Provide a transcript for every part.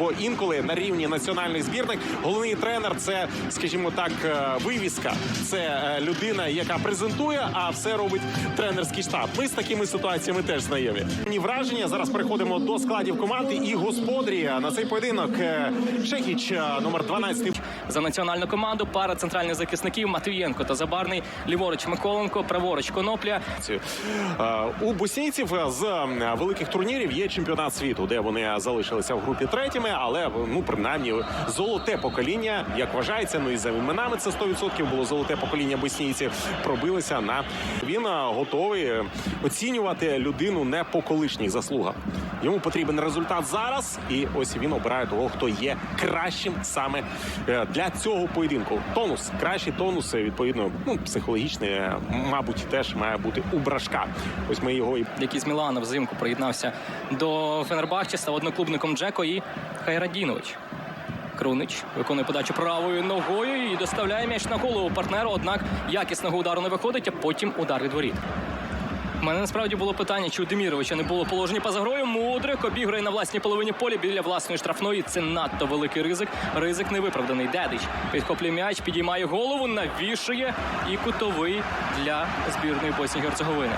Бо інколи на рівні національних збірних головний тренер це, скажімо так, е, вивіска. Це е, людина, яка презентує, а все робить тренерський штаб. Ми з такими ситуаціями теж знайомі. Мені враження. Зараз переходимо до складів команди і господарі на цей поєдинок. Шехіч, е, номер 12. За національну команду пара центральних захисників Матвієнко та Забарний, ліворуч Миколенко, праворуч Конопля. У боснійців з великих турнірів є чемпіонат світу, де вони залишилися в групі третіми, але ну принаймні золоте покоління, як вважається, ну і за іменами це 100% було золоте покоління боснійців. Пробилися на він готовий е, оцінювати людину не по колишніх заслугах. Йому потрібен результат зараз, і ось він обирає того, хто є кращим саме е, для цього поєдинку. Тонус, кращий тонус, е, відповідно, ну психологічний, мабуть, теж має бути у брашка. Ось ми його і який з Мілана взимку приєднався до Фенербахче, став одноклубником Джеко і Хайрадінович. Крунич виконує подачу правою ногою і доставляє м'яч на голову партнеру. Однак якісного удару не виходить, а потім удар від воріт. У мене насправді було питання, чи у Деміровича не було положення поза грою. Мудрик обіграє на власній половині поля біля власної штрафної. Це надто великий ризик. Ризик невиправданий. Дедич підхоплює м'яч, підіймає голову, навішує і кутовий для збірної Боснії Герцеговини.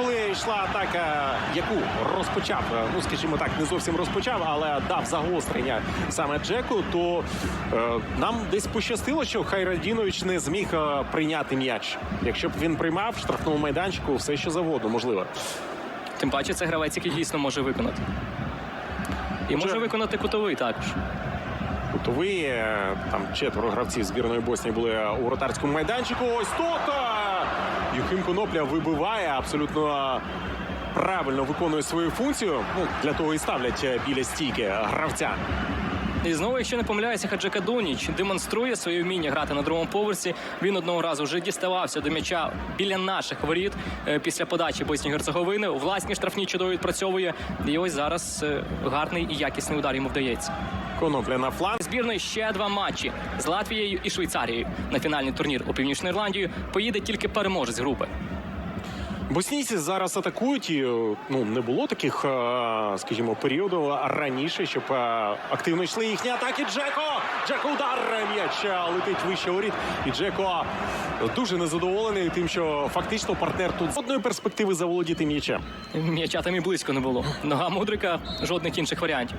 Коли йшла атака, яку розпочав, е, ну скажімо так, не зовсім розпочав, але дав загострення саме Джеку, то е, нам десь пощастило, що Хайрадінович не зміг е, прийняти м'яч. Якщо б він приймав штрафному майданчику, все що завгодно можливо. Тим паче це гравець, який дійсно може виконати. І може Вже- виконати кутовий також. Кутовий, е, там четверо гравців збірної Боснії були у вратарському майданчику. Ось тут е, Юхим Конопля вибиває абсолютно правильно виконує свою функцію. Ну для того і ставлять е, біля стійки гравця. І знову, якщо не помиляюся, Хаджика Дуніч демонструє своє вміння грати на другому поверсі. Він одного разу вже діставався до м'яча біля наших воріт е, після подачі Боснії Герцеговини. У власній штрафній чудово відпрацьовує. І ось зараз е, гарний і якісний удар йому вдається. Конопля на фланг. Збірної ще два матчі з Латвією і Швейцарією. На фінальний турнір у Північну Ірландію поїде тільки переможець групи. Боснійці зараз атакують. І, е, ну не було таких, е, скажімо, періодів раніше, щоб е, активно йшли їхні атаки. Джеко! Джеко удар! М'яч летить вище воріт. І Джеко дуже незадоволений тим, що фактично партнер тут з одної перспективи заволодіти м'ячем. М'яча там і близько не було. Нога мудрика, жодних інших варіантів.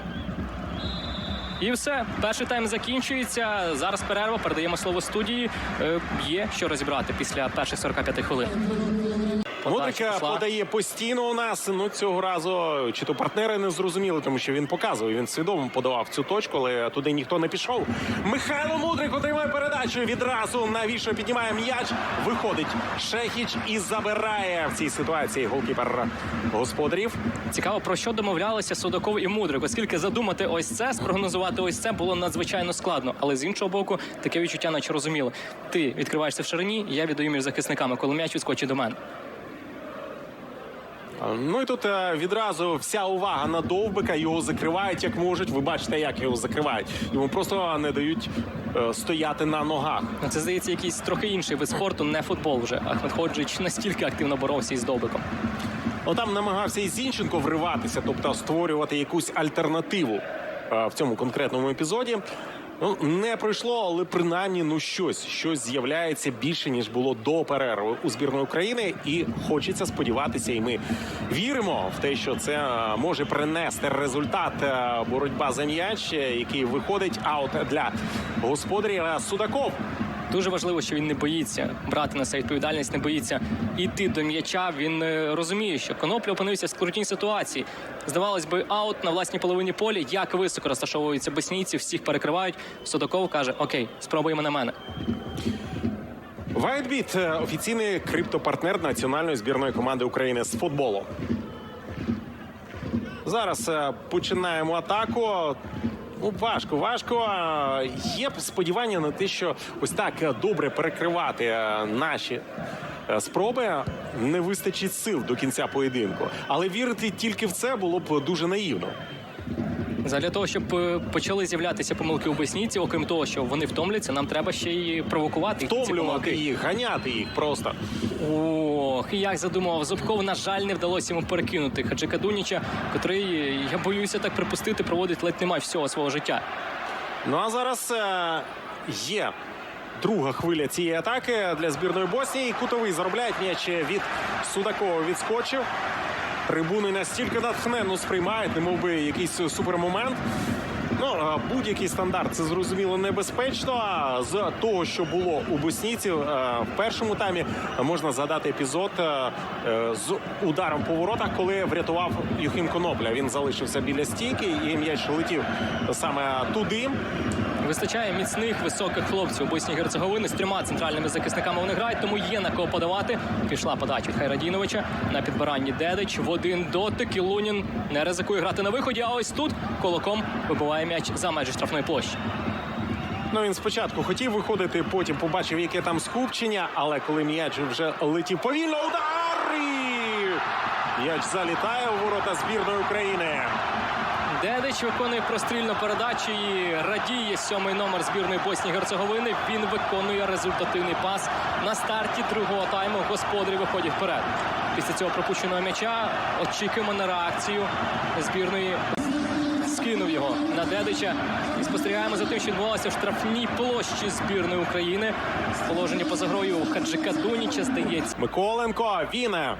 І все, перший тайм закінчується. Зараз перерва. Передаємо слово студії. Е, Є що розібрати після перших 45 хвилин. Модрика подає постійно у нас. Ну цього разу чи то партнери не зрозуміли, тому що він показував. Він свідомо подавав цю точку, але туди ніхто не пішов. Михайло Мудрик отримує передачу. Відразу навіщо піднімає м'яч. Виходить Шехіч і забирає в цій ситуації голкіпер господарів. Цікаво, про що домовлялися Судаков і Мудрик, оскільки задумати ось це, спрогнозувати ось це було надзвичайно складно. Але з іншого боку, таке відчуття, наче розуміло. Ти відкриваєшся в ширині, я віддаю між захисниками, коли м'яч відскочить до мене. Ну і тут е, відразу вся увага на довбика. Його закривають як можуть. Ви бачите, як його закривають. Йому просто не дають е, стояти на ногах. Це здається, якийсь трохи інший вид спорту, не футбол вже. Ахмед Ходжич настільки активно боровся із Довбиком. Ну там намагався і Зінченко вриватися, тобто створювати якусь альтернативу е, в цьому конкретному епізоді. Ну, не пройшло, але принаймні ну щось, щось з'являється більше ніж було до перерви у збірної України, і хочеться сподіватися, і ми віримо в те, що це е, може принести результат е, боротьба за м'яч, е, який виходить аут для господарів Е, Судаков. Дуже важливо, що він не боїться брати на себе відповідальність, не боїться йти до м'яча. Він е, розуміє, що конопля опинився в скрутній ситуації. Здавалось би, аут на власній половині полі. Як високо розташовуються боснійці, всіх перекривають. Судаков каже: Окей, спробуємо на мене. Вайтбіт е, офіційний криптопартнер національної збірної команди України з футболу. Зараз е, починаємо атаку. Ну, важко, важко. Є сподівання на те, що ось так е, добре перекривати е, наші е, спроби не вистачить сил до кінця поєдинку. Але вірити тільки в це було б дуже наївно. Задля того, щоб е, почали з'являтися помилки у боснійці, окрім того, що вони втомляться, нам треба ще й провокувати їх Втомлювати їх, ганяти їх просто. Ох, як задумав Зубков, на жаль, не вдалося йому перекинути Хаджика Дуніча, котрий, я боюся так припустити, проводить ледь не матч всього свого життя. Ну а зараз е, є друга хвиля цієї атаки для збірної Боснії. Кутовий заробляють м'яч від Судакова відскочив. Трибуни настільки натхненно сприймають, немов би якийсь супермомент. Ну, е, будь-який стандарт це зрозуміло небезпечно. А З того, що було у боснійців е, в першому таймі, можна згадати епізод е, е, з ударом по воротах, коли врятував Юхим Конопля. Він залишився біля стійки, і м'яч летів саме туди. Вистачає міцних високих хлопців Боснії Герцеговини з трьома центральними захисниками вони грають, тому є на кого подавати. Пішла подача від Хайрадіновича на підбиранні Дедич в один дотик. І Лунін не ризикує грати на виході. А ось тут колоком вибиває м'яч за межі штрафної площі. Ну він спочатку хотів виходити, потім побачив, яке там скупчення, але коли м'яч вже летів повільно, удар! М'яч залітає у ворота збірної України. Дедич виконує прострільну передачу і радіє сьомий номер збірної Боснії і Герцеговини. Він виконує результативний пас на старті другого тайму. Господарі виходять вперед. Після цього пропущеного м'яча очікуємо на реакцію збірної. Скинув його на Дедича і спостерігаємо за тим, що відбувалося в штрафній площі збірної України. Положення поза грою Хаджика Дуніча здається. Миколенко, він е,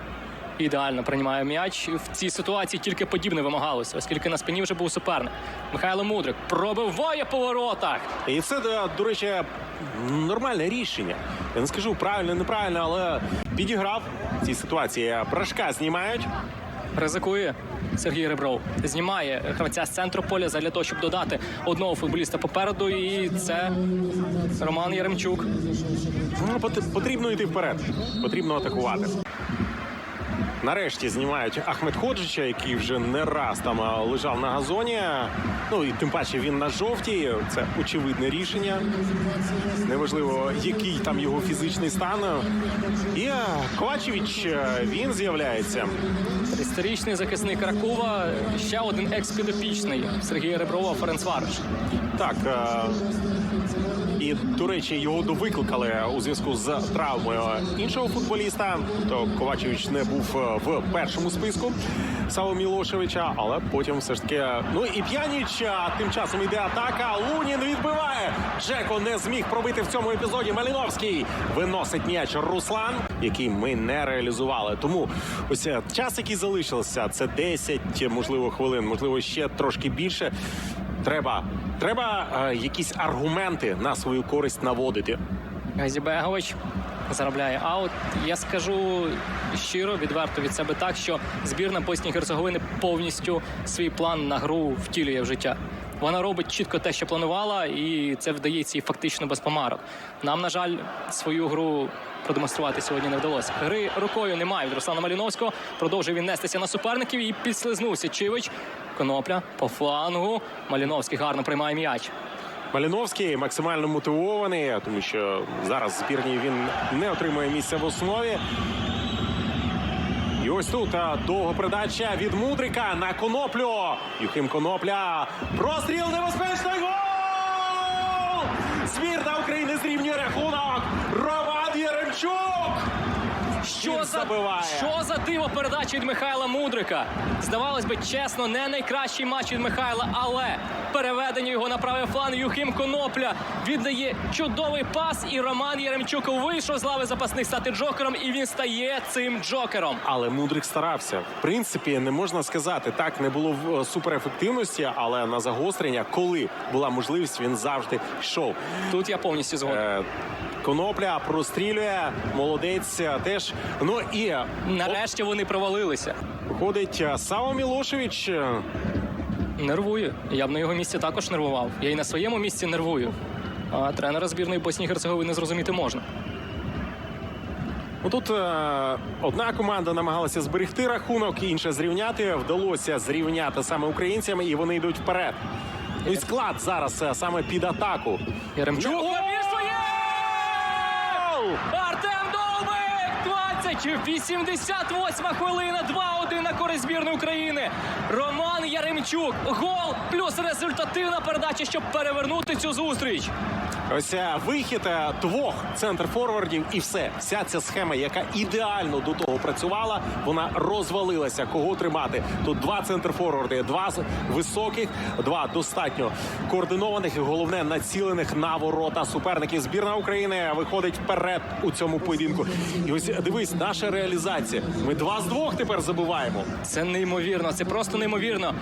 Ідеально приймає м'яч. В цій ситуації тільки подібне вимагалося, оскільки на спині вже був суперник. Михайло Мудрик пробиває по воротах. І це, е, до речі, нормальне рішення. Я не скажу правильно, неправильно, але підіграв в цій ситуації. Брашка знімають. Ризикує Сергій Ребров. Знімає гравця з центру поля для того, щоб додати одного футболіста попереду. І це Роман Яремчук. Ну, пот- Потрібно йти вперед. Потрібно атакувати. Нарешті знімають Ахмед Ходжича, який вже не раз там лежав на газоні. Ну і тим паче він на жовтій. Це очевидне рішення. Неважливо, який там його фізичний стан. І Ковачевич він з'являється. 30-річний захисник Ракова. Ще один екс-підопічний Сергія Реброва Ференц Вариш. Так. Е, І, до речі, його довикликали у зв'язку з травмою іншого футболіста. То Ковачевич не був е, в першому списку Сава Мілошевича, але потім все ж таки. Ну і П'яніч, а тим часом йде атака. Лунін відбиває. Джеко не зміг пробити в цьому епізоді. Маліновський виносить м'яч Руслан, який ми не реалізували. Тому ось е, час, який залишився, це 10, можливо, хвилин, можливо, ще трошки більше. Треба, треба е, якісь аргументи на свою користь наводити. Газібегович заробляє аут. Я скажу щиро, відверто від себе так, що збірна Боснії і Герцеговини повністю свій план на гру втілює в життя. Вона робить чітко те, що планувала, і це вдається їй фактично без помарок. Нам, на жаль, свою гру продемонструвати сьогодні не вдалося. Гри рукою немає від Руслана Маліновського. Продовжує він нестися на суперників і підслизнувся Чивич. Конопля по флангу. Маліновський гарно приймає м'яч. Маліновський максимально мотивований, тому що зараз в збірні він не отримує місця в основі. І ось тут довга передача від Мудрика на коноплю. Юхим Конопля. Простріл небезпечний гол! Збірна України зрівнює рахунок. Роман Яремчук! Що Він за, забиває. що за диво передача від Михайла Мудрика? Здавалось би, чесно, не найкращий матч від Михайла, але переведення його на правий фланг Юхим Конопля віддає чудовий пас, і Роман Яремчук вийшов з лави запасних стати джокером, і він стає цим джокером. Але Мудрик старався. В принципі, не можна сказати, так не було в- суперефективності, але на загострення, коли була можливість, він завжди йшов. Тут я повністю згоден. Е, Конопля прострілює, молодець е, теж. Ну і е, Нарешті вони провалилися. виходить е, Саво Мілошевич. е, Нервую. Я б на його місці також нервував. Я і на своєму місці нервую. А тренера збірної Боснії Герцеговини зрозуміти можна. Тут е, одна команда намагалася зберегти рахунок, інша зрівняти. Вдалося зрівняти саме українцям, і вони йдуть вперед. Ну і склад зараз саме під атаку. Яремчук. Ну, гол! Артем Довбик! 11 88 хвилина, 2-1 на користь збірної України. Роман Яремчук. Гол плюс результативна передача, щоб перевернути цю зустріч. Ось е, вихід е, двох центр-форвардів і все. Вся ця схема, яка ідеально до того працювала, вона розвалилася. Кого тримати? Тут два центр-форварди, два з- високих, два достатньо координованих і головне націлених на ворота суперників. Збірна України виходить вперед у цьому поєдинку. І ось дивись, наша реалізація. Ми два з двох тепер забуваємо. Це неймовірно, це просто неймовірно.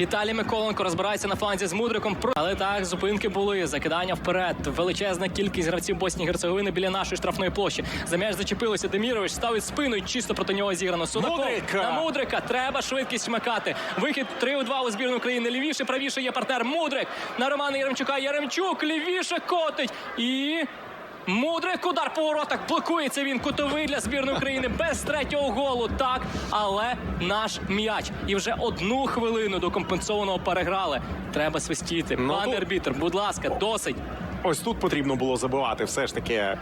Віталій Миколенко розбирається на фланзі з мудриком. Але так, зупинки були. Закидання вперед. Величезна кількість гравців Боснії Герцеговини біля нашої штрафної площі. За м'яч зачепилося. Демірович ставить спину і чисто проти нього зіграно. Судаков Мудрик! на мудрика. Треба швидкість вмикати. Вихід 3 у 2 у збірну України. Лівіше, правіше є партнер. Мудрик на Романа Яремчука. Яремчук лівіше котить і. Мудрик удар по воротах. Блокується він кутовий для збірної України без третього голу. Так, але наш м'яч. І вже одну хвилину до компенсованого переграли. Треба свистіти. Ну, Пане то- арбітр, будь ласка, досить. Ось тут потрібно було забивати. Все ж таки е,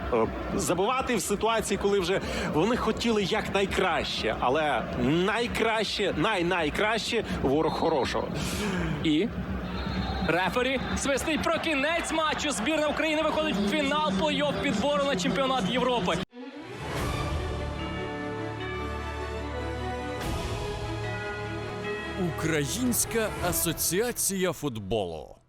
забивати в ситуації, коли вже вони хотіли як найкраще, але найкраще, най-найкраще ворог хорошого. І рефері свистить про кінець матчу. Збірна України виходить в фінал плей-офф підбору на чемпіонат Європи. Українська асоціація футболу.